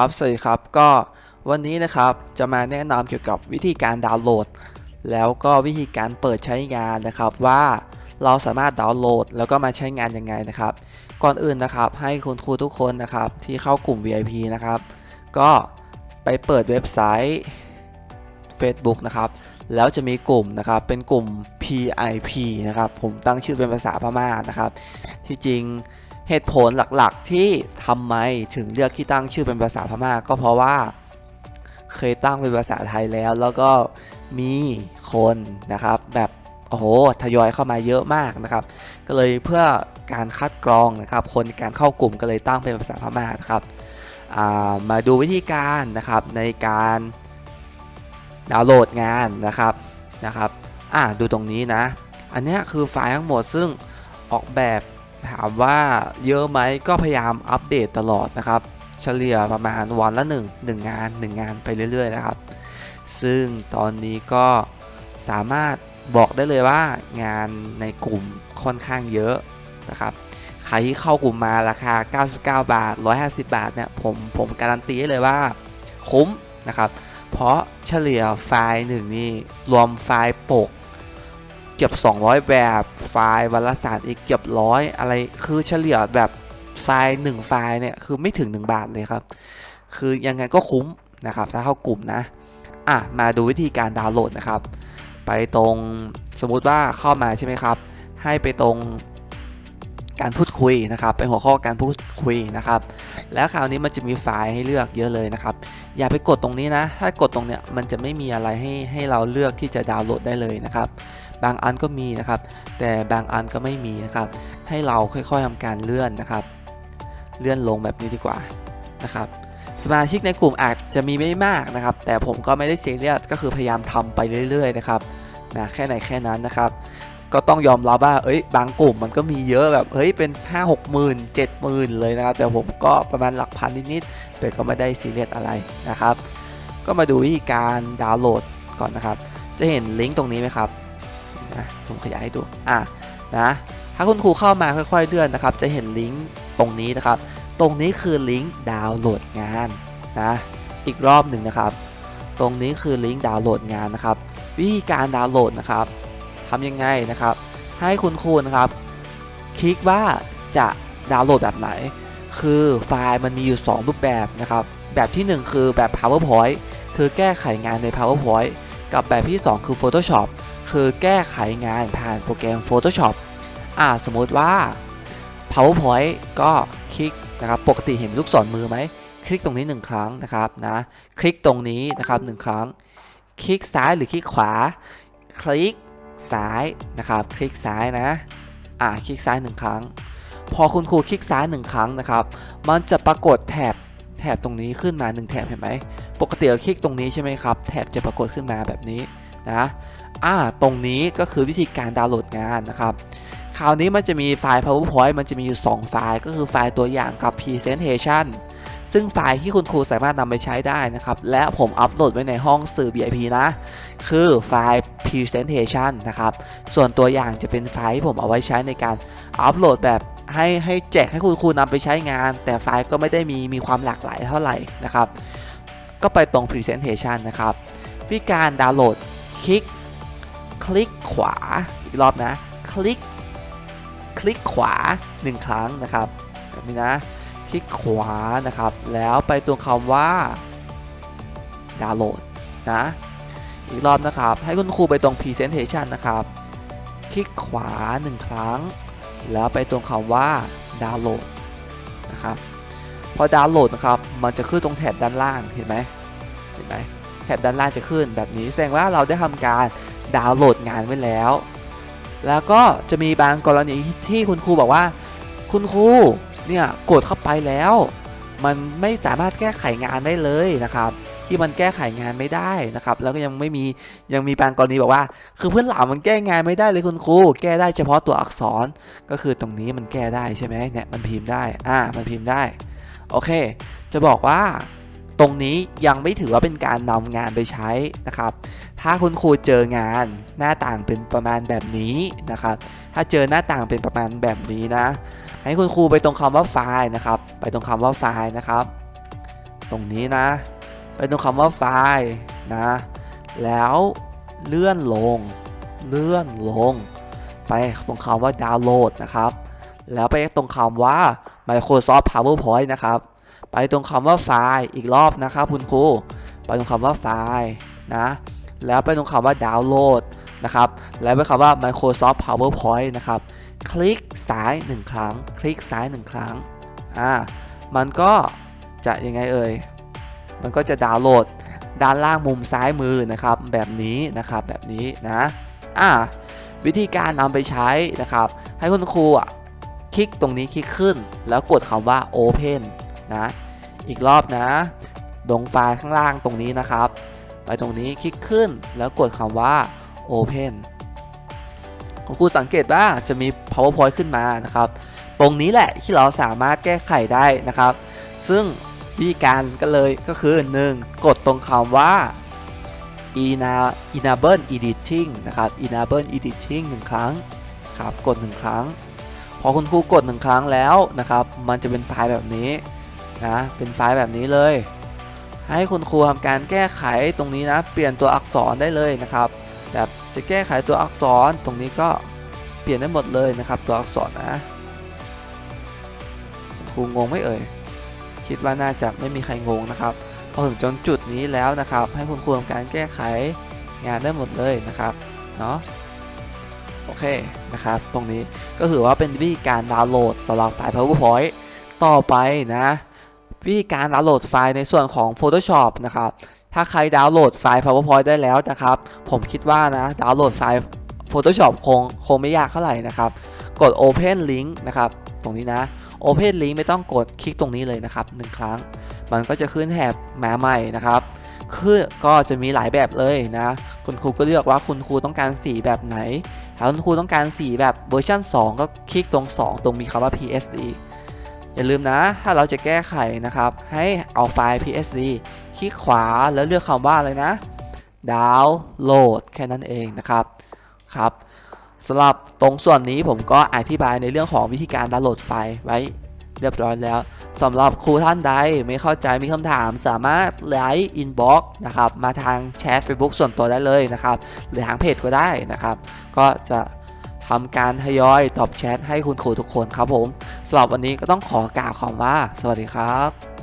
ครับ สวัสดีครับ ก็วันนี้นะครับจะมาแนะนำเกี่ยวกับวิธีการดาวน์โหลด แล้วก็วิธีการเปิดใช้งานนะครับว่าเราสามารถดาวน์โหลด แล้วก็มาใช้งานยังไงนะครับ ก่อนอื่นนะครับให้คุณครูทุกคนนะครับที่เข้ากลุ่ม VIP นะครับ ก็ไปเปิดเว็บไซต์ Facebook นะครับ แล้วจะมีกลุ่มนะครับเป็นกลุ่ม PIP นะครับ ผมตั้งชื่อเป็นภาษาพม่านะครับ ที่จริง เหตุผลหลักๆที่ทำไมถึงเลือกที่ตั้งชื่อเป็นภาษาพม่าก็เพราะว่า เคยตั้งเป็นภาษาไทยแล้ว แล้วก็มีคนนะครับ แบบโอ้โหทยอยเข้ามาเยอะมากนะครับ ก็เลยเพื่อการคัดกรองนะครับ คนการเข้ากลุ่มก็เลยตั้งเป็นภาษาพม่านะครับามาดูวิธีการนะครับในการดาวน์โหลดงานนะครับนะครับอ่าดูตรงนี้นะ อันนี้คือไฟล์ทั้งหมดซึ่งออกแบบ ถามว่าเยอะไหมก็พยายามอัปเดตตลอดนะครับ เฉลี่ยประมาณวันละ1 1งาน 1 งานไปเรื่อยๆนะครับ ซึ่งตอนนี้ก็สามารถบอกได้เลยว่างานในกลุ่มค่อนข้างเยอะนะครับใครที่เข้ากลุ่มมาราคา 99 บาท 150 บาทเนี่ยผมผมการันตีได้เลยว่าคุ้มนะครับ เพราะเฉลี่ยไฟล์หนึ่งนี่รวมไฟล์ปก เกือบ 200 แบบไฟล์วารสารอีกเกือบร้อยอะไรคือเฉลี่ยแบบไฟล์1ไฟล์เนี่ยคือไม่ถึง 1 บาทเลยครับ คือยังไงก็คุ้มนะครับถ้าเข้ากลุ่มนะอะมาดูวิธีการดาวน์โหลดนะครับ ไปตรงสมมุติว่าเข้ามาใช่ไหมครับ ให้ไปตรง การพูดคุยนะครับ เป็นหัวข้อการพูดคุยนะครับ แล้วคราวนี้มันจะมีไฟล์ให้เลือกเยอะเลยนะครับ อย่าไปกดตรงนี้นะ ถ้ากดตรงเนี้ยมันจะไม่มีอะไรให้ให้เราเลือกที่จะดาวน์โหลดได้เลยนะครับ บางอันก็มีนะครับ แต่บางอันก็ไม่มีนะครับ ให้เราค่อยๆทำการเลื่อนนะครับ เลื่อนลงแบบนี้ดีกว่านะครับ สมาชิกในกลุ่มอาจจะมีไม่มากนะครับ แต่ผมก็ไม่ได้เซียเรียสก็คือพยายามทำไปเรื่อยๆนะครับนะแค่ไหนแค่นั้นนะครับ ก็ต้องยอมรับว่าเอ้ยบางกลุ่มมันก็มีเยอะแบบเฮ้ยเป็น 5 6 หมื่น7หมื่นเลยนะครับ แต่ผมก็ประมาณหลักพันนิดๆแต่ก็ไม่ได้ซีเรียสอะไรนะครับ ก็มาดูวิธีการดาวน์โหลดก่อนนะครับ จะเห็นลิงก์ตรงนี้ไหมครับนะผมขยายให้ดูอะนะถ้าคุณครูเข้ามาค่อยๆเลื่อนนะครับ จะเห็นลิงก์ตรงนี้นะครับ ตรงนี้คือลิงก์ดาวน์โหลดงานนะอีกรอบหนึ่งนะครับ ตรงนี้คือลิงก์ดาวน์โหลดงานนะครับ วิธีการดาวน์โหลดนะครับ ทำยังไงนะครับ ให้คุณครูนะครับ คลิกว่าจะดาวน์โหลดแบบไหน คือไฟล์มันมีอยู่ 2 รูปแบบนะครับ แบบที่ 1 คือแบบ PowerPoint คือแก้ไขงานใน PowerPoint กับแบบที่ 2 คือ Photoshop คือแก้ไขงานผ่านโปรแกรม Photoshop อ่าสมมติว่า PowerPoint ก็คลิกนะครับ ปกติเห็นลูกศรมือไหม คลิกตรงนี้ 1 ครั้งนะครับนะ คลิกตรงนี้นะครับ1ครั้ง คลิกซ้ายหรือคลิกขวา คลิก ซ้ายนะครับ คลิกซ้ายนะ อ่าคลิกซ้าย 1 ครั้ง พอคุณครูคลิกซ้าย 1 ครั้งนะครับ มันจะปรากฏแถบแถบตรงนี้ขึ้นมา 1 แถบเห็นไหม ปกติเราคลิกตรงนี้ใช่ไหมครับ แถบจะปรากฏขึ้นมาแบบนี้นะอ่าตรงนี้ก็คือวิธีการดาวน์โหลดงานนะครับ คราวนี้มันจะมีไฟล์ PowerPoint มันจะมีอยู่ 2 ไฟล์ ก็คือไฟล์ตัวอย่างกับ Presentation ซึ่งไฟล์ที่คุณครูสามารถนำไปใช้ได้นะครับ และผมอัปโหลดไว้ในห้องสื่อ VIP นะ คือไฟล์ Presentation นะครับ ส่วนตัวอย่างจะเป็นไฟล์ที่ผมเอาไว้ใช้ในการอัปโหลดแบบให้ให้แจกให้คุณครูนำไปใช้งาน แต่ไฟล์ก็ไม่ได้มีมีความหลากหลายเท่าไหร่นะครับ ก็ไปตรง Presentation นะครับวิธีการดาวน์โหลดคลิก คลิกขวาอีกรอบนะ คลิก คลิกขวา 1 ครั้งนะครับแบบนี้นะ ลิกขวานะครับ แล้วไปตรงคำว่าดาวน์โหลดนะอีกรอบนะครับ ให้คุณครูไปตรง Presentation นะครับ คลิกขวา 1 ครั้ง แล้วไปตรงคำว่าดาวน์โหลดนะครับพอดาวน์โหลดนะครับ มันจะขึ้นตรงแถบด้านล่างเห็นไหมเห็นไหมแถบด้านล่างจะขึ้นแบบนี้แสดงว่าเราได้ทำการดาวน์โหลดงานไว้แล้ว แล้วก็จะมีบางกรณีที่คุณครูบอกว่า คุณครู เนี่ยกดเข้าไปแล้ว มันไม่สามารถแก้ไขงานได้เลยนะครับ ที่มันแก้ไขงานไม่ได้นะครับ แล้วก็ยังไม่มียังมีบางกรณีบอกว่า คือเพื่อนหลามันแก้งานไม่ได้เลยคุณครูแก้ได้เฉพาะตัวอักษร ก็คือตรงนี้มันแก้ได้ใช่ไหมเนี่ยมันพิมพ์ได้อ่ามันพิมพ์ได้โอเค จะบอกว่า ตรงนี้ยังไม่ถือว่าเป็นการนำงานไปใช้นะครับ ถ้าคุณครูเจองานหน้าต่างเป็นประมาณแบบนี้นะครับ ถ้าเจอหน้าต่างเป็นประมาณแบบนี้นะ ให้คุณครูไปตรงคำว่าไฟล์นะครับ ไปตรงคำว่าไฟล์นะครับ ตรงนี้นะ ไปตรงคำว่าไฟล์นะ แล้วเลื่อนลง เลื่อนลง ไปตรงคำว่าดาวน์โหลดนะครับ แล้วไปตรงคำว่า Microsoft PowerPoint นะครับ ไปตรงคำว่าไฟล์อีกรอบนะครับคุณครูไปตรงคำว่าไฟล์นะแล้วไปตรงคำว่าดาวน์โหลดนะครับแล้วไปคำว่า Microsoft PowerPoint นะครับคลิกซ้าย 1 ครั้ง คลิกซ้าย 1 ครั้งอ่ามันก็จะยังไงเอ่ยมันก็จะดาวน์โหลดด้านล่างมุมซ้ายมือนะครับแบบนี้นะครับแบบนี้นะอ่าวิธีการนำไปใช้นะครับ ให้คุณครูอะคลิกตรงนี้คลิกขึ้น แล้วกดคำว่า Open นะ อีกรอบนะดงไฟล์ข้างล่างตรงนี้นะครับ ไปตรงนี้คลิกขึ้นแล้วกดคำว่า Open คุณครูสังเกตว่าจะมี PowerPoint ขึ้นมานะครับ ตรงนี้แหละที่เราสามารถแก้ไขได้นะครับ ซึ่งวิธีการก็เลยก็คือ 1. กดตรงคำว่า ena- enable editing นะครับ enable editing 1 ครั้งครับกด 1 ครั้ง พอคุณครูกด 1 ครั้งแล้วนะครับ มันจะเป็นไฟล์แบบนี้ นะเป็นไฟล์แบบนี้เลย ให้คุณครูทำการแก้ไขตรงนี้นะ เปลี่ยนตัวอักษรได้เลยนะครับแบบจะแก้ไขตัวอักษรตรงนี้ก็เปลี่ยนได้หมดเลยนะครับ ตัวอักษรนะครูงงไหมเอ่ยคิดว่าน่าจะไม่มีใครงงนะครับพอถึงจนจุดนี้แล้วนะครับ ให้คุณครูทำการแก้ไขงานได้หมดเลยนะครับเนาะโอเคนะครับ ตรงนี้ก็ถือว่าเป็นวิธีการดาวน์โหลดสำหรับไฟล์ PowerPoint ต่อไปนะ วิธีการดาวน์โหลดไฟล์ในส่วนของ Photoshop นะครับ ถ้าใครดาวน์โหลดไฟล์ PowerPoint ได้แล้วนะครับ ผมคิดว่านะดาวน์โหลดไฟล์ Photoshop คงคงไม่ยากเท่าไหร่นะครับ กด Open Link นะครับ ตรงนี้นะ Open Link ไม่ต้องกดคลิกตรงนี้เลยนะครับหนึ่งครั้ง มันก็จะขึ้นแถบมาใหม่นะครับคือก็จะมีหลายแบบเลยนะ คุณครูก็เลือกว่าคุณครูต้องการสีแบบไหน ถ้าคุณครูต้องการสีแบบเวอร์ชัน2 ก็คลิกตรง 2 ตรงมีคำว่า PSD อย่าลืมนะ ถ้าเราจะแก้ไขนะครับ ให้เอาไฟล์ PSD คลิกขวาแล้วเลือกคำว่าอะไรนะ ดาวน์โหลดแค่นั้นเองนะครับครับสำหรับตรงส่วนนี้ผมก็อธิบายในเรื่องของวิธีการดาวน์โหลดไฟล์ไว้เรียบร้อยแล้วสำหรับครูท่านใดไม่เข้าใจมีคำถามสามารถไลน์อินบ็อกนะครับมาทางแชท Facebook ส่วนตัวได้เลยนะครับ หรือทางเพจก็ได้นะครับ ก็จะ ทำการทยอยตอบแชทให้คุณครูทุกคนครับผมสำหรับวันนี้ก็ต้องขอกล่าวคำว่า สวัสดีครับ